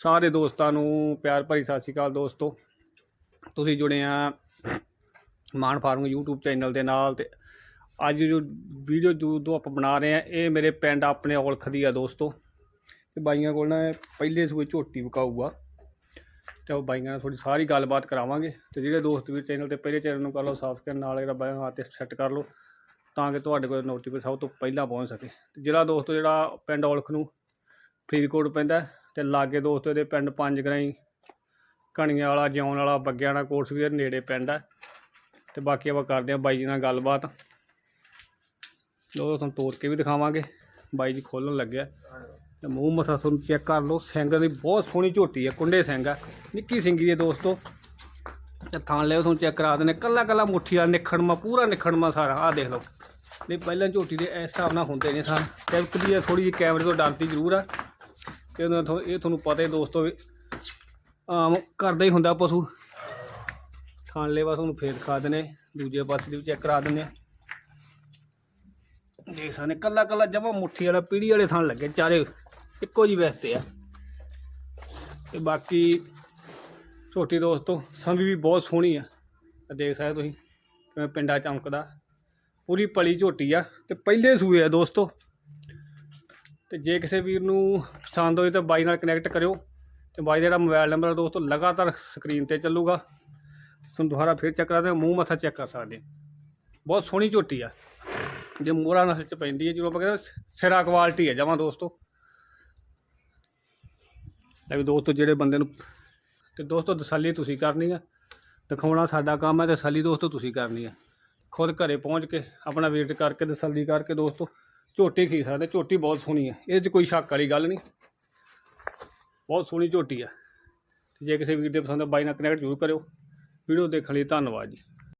ਸਾਰੇ ਦੋਸਤਾਂ ਨੂੰ ਪਿਆਰ ਭਰੀ ਸਤਿ ਸ਼੍ਰੀ ਅਕਾਲ ਦੋਸਤੋ। ਤੁਸੀਂ ਜੁੜੇ ਆ ਮਾਨ ਫਾਰਮਿੰਗ YouTube ਚੈਨਲ ਦੇ ਨਾਲ ਤੇ ਅੱਜ ਜੋ ਵੀਡੀਓ ਜੋ ਦੋ ਆਪਾਂ ਬਣਾ ਰਹੇ ਆ, ਇਹ ਮੇਰੇ ਪਿੰਡ ਆਪਣੇ ਔਲਖ ਦੀ ਆ ਦੋਸਤੋ। ਤੇ ਬਾਈਆਂ ਕੋਲ ਨਾ ਪਹਿਲੇ ਸੂਏ ਝੋਟੀ ਵਿਕਾਊਗਾ। ਤੇ ਉਹ ਬਾਈਆਂ ਨਾਲ ਥੋੜੀ ਸਾਰੀ ਗੱਲਬਾਤ ਕਰਾਵਾਂਗੇ। ਤੇ ਜਿਹੜੇ ਦੋਸਤ ਵੀ ਚੈਨਲ ਤੇ ਪਹਿਲੇ ਚੈਨਲ ਨੂੰ ਕਰ ਲਓ ਸਬਸਕ੍ਰਾਈਬ ਨਾਲ ਜਿਹੜਾ ਬਾਈਆਂ ਹੱਥ ਤੇ ਸੈੱਟ ਕਰ ਲਓ, ਤਾਂ ਕਿ ਤੁਹਾਡੇ ਕੋਲ ਨੋਟੀਫਿਕੇਸ਼ਨ ਸਭ ਤੋਂ ਪਹਿਲਾਂ ਪਹੁੰਚ ਸਕੇ। ਤੇ ਜਿਹੜਾ ਦੋਸਤੋ ਜਿਹੜਾ ਪਿੰਡ ਔਲਖ ਨੂੰ ਫਰੀਦਕੋਟ ਪੈਂਦਾ ਤੇ ਲਾਗੇ ਦੋਸਤੋ ਇਹਦੇ ਪਿੰਡ ਪੰਜ ਗਰਾਈ, ਕਣੀਆਂ ਵਾਲਾ, ਜਿਉਣ ਵਾਲਾ ਬੱਗਿਆਣਾ ਕੋਟਸਵੀਰ ਨੇੜੇ ਪਿੰਡ ਹੈ ਤੇ ਬਾਕੀ ਆਪਾਂ ਕਰਦੇ ਹਾਂ ਬਾਈ ਜੀ ਨਾਲ ਗੱਲਬਾਤ। ਲੋ ਤੁਹਾਨੂੰ ਤੋੜ ਕੇ ਵੀ ਦਿਖਾਵਾਂਗੇ। ਬਾਈ ਜੀ ਖੋਲਣ ਲੱਗਿਆ। ਤੇ ਮੂੰਹ ਮੱਥਾ ਤੁਹਾਨੂੰ ਚੈੱਕ ਕਰ ਲਓ। ਸਿੰਘ ਦੀ ਬਹੁਤ ਸੋਹਣੀ ਝੋਟੀ ਹੈ ਕੁੰਡੇ ਸਿੰਘ ਆ। ਨਿੱਕੀ ਸਿੰਗੀ ਹੈ ਦੋਸਤੋ। ਤੇ ਥਾਂ ਲਿਓ, ਤੁਹਾਨੂੰ ਚੈੱਕ ਕਰਾ ਦਿੰਦੇ ਕੱਲਾ ਕੱਲਾ ਮੁੱਠੀ ਵਾਲਾ ਨਿਖੜਮਾ, ਪੂਰਾ ਨਿਖੜਮਾ ਸਾਰਾ। ਆਹ ਦੇਖ ਲਓ। ਨਹੀਂ, ਪਹਿਲਾਂ ਝੋਟੀ ਦੇ ਇਸ ਹਿਸਾਬ ਨਾਲ ਹੁੰਦੇ ਨੇ ਸਨ। ਟਿਪਕਦੀ ਹੈ ਥੋੜੀ ਜਿਹੀ ਕੈਮਰੇ ਤੋਂ ਡਰਦੀ ਜ਼ਰੂਰ ਆ। ਤੇ ਉਹਨਾਂ ਇਹ ਤੁਹਾਨੂੰ ਪਤਾ ਹੀ ਦੋਸਤੋ ਵੀ ਆਮ ਕਰਦਾ ਹੀ ਹੁੰਦਾ ਪਸ਼ੂ। ਥਾਣ ਲੈਵਾ ਉਹਨੂੰ ਫੇਰ ਖਾ ਦਿੰਦੇ, ਦੂਜੇ ਪਾਸੇ ਦੀ ਵੀ ਚੈੱਕ ਕਰਾ ਦਿੰਦੇ। ਦੇਖ ਸਕਦੇ ਕੱਲਾ ਕੱਲਾ ਜਮਾ ਮੁੱਠੀ ਵਾਲਾ ਪੀੜੀ ਵਾਲੇ ਥਾਣ ਲੱਗੇ ਚਾਰੇ, ਇੱਕੋ ਜੀ ਵੈਸਤੇ ਆ। ਤੇ ਬਾਕੀ ਛੋਟੀ ਦੋਸਤੋ ਸੰਭੀ ਵੀ ਬਹੁਤ ਸੋਹਣੀ ਆ। ਦੇਖ ਸਕਦੇ ਤੁਸੀਂ, ਕਿਵੇਂ ਪਿੰਡਾ ਚਮਕਦਾ। ਪੂਰੀ ਪਲੀ ਝੋਟੀ ਆ, ਤੇ ਪਹਿਲੇ ਸੂਏ ਆ ਦੋਸਤੋ। ਤੇ ਜੇ ਕਿਸੇ ਵੀਰ ਨੂੰ ਪਸੰਦ ਹੋਏ ਤਾਂ ਬਾਈ ਨਾਲ ਕਨੈਕਟ ਕਰਿਓ ਤੇ ਬਾਈ ਦਾ ਜਿਹੜਾ ਮੋਬਾਈਲ ਨੰਬਰ ਆ ਦੋਸਤੋ ਲਗਾਤਾਰ ਸਕਰੀਨ ਤੇ ਚੱਲੂਗਾ। ਤੁਹਾਨੂੰ ਦੁਬਾਰਾ ਫਿਰ ਚੈੱਕ ਕਰਾ ਦੇ ਮੂੰਹ ਮੱਥਾ ਚੈੱਕ ਕਰ ਸਕਦੇ ਬਹੁਤ ਸੋਹਣੀ ਝੋਟੀ ਆ। ਜੇ ਮੋਰਾ ਨਸਲ ਚ ਪੈਂਦੀ ਹੈ ਜਿਹਨੂੰ ਆਪਾਂ ਕਹਿੰਦੇ ਸਿਰਾ ਕੁਆਲਿਟੀ ਹੈ ਜਮਾਂ ਦੋਸਤੋ। ਲੈ ਵੀ ਦੋਸਤੋ ਜਿਹੜੇ ਬੰਦੇ ਨੂੰ ਤੇ ਦੋਸਤੋ ਤਸੱਲੀ ਤੁਸੀਂ ਕਰਨੀ ਆ। ਦਿਖਾਉਣਾ ਸਾਡਾ ਕੰਮ ਹੈ ਤਸੱਲੀ ਦੋਸਤੋ ਤੁਸੀਂ ਕਰਨੀ ਆ। ਖੁਦ ਘਰੇ ਪਹੁੰਚ ਕੇ ਆਪਣਾ ਵੇਟ ਕਰਕੇ ਤਸੱਲੀ ਕਰਕੇ ਦੋਸਤੋ ਝੋਟੀ ਖੀ ਸਕਦੇ, ਝੋਟੀ ਬਹੁਤ ਸੋਹਣੀ ਹੈ ਇਹਦੇ 'ਚ ਕੋਈ ਸ਼ੱਕ ਵਾਲੀ ਗੱਲ ਨਹੀਂ। ਬਹੁਤ ਸੋਹਣੀ ਝੋਟੀ ਆ। ਜੇ ਕਿਸੇ ਵੀਰ ਦੇ ਪਸੰਦ ਆ, ਬਾਈ ਨਾਲ ਕਨੈਕਟ ਜ਼ਰੂਰ ਕਰਿਓ। ਵੀਡੀਓ ਦੇਖਣ ਲਈ ਧੰਨਵਾਦ ਜੀ।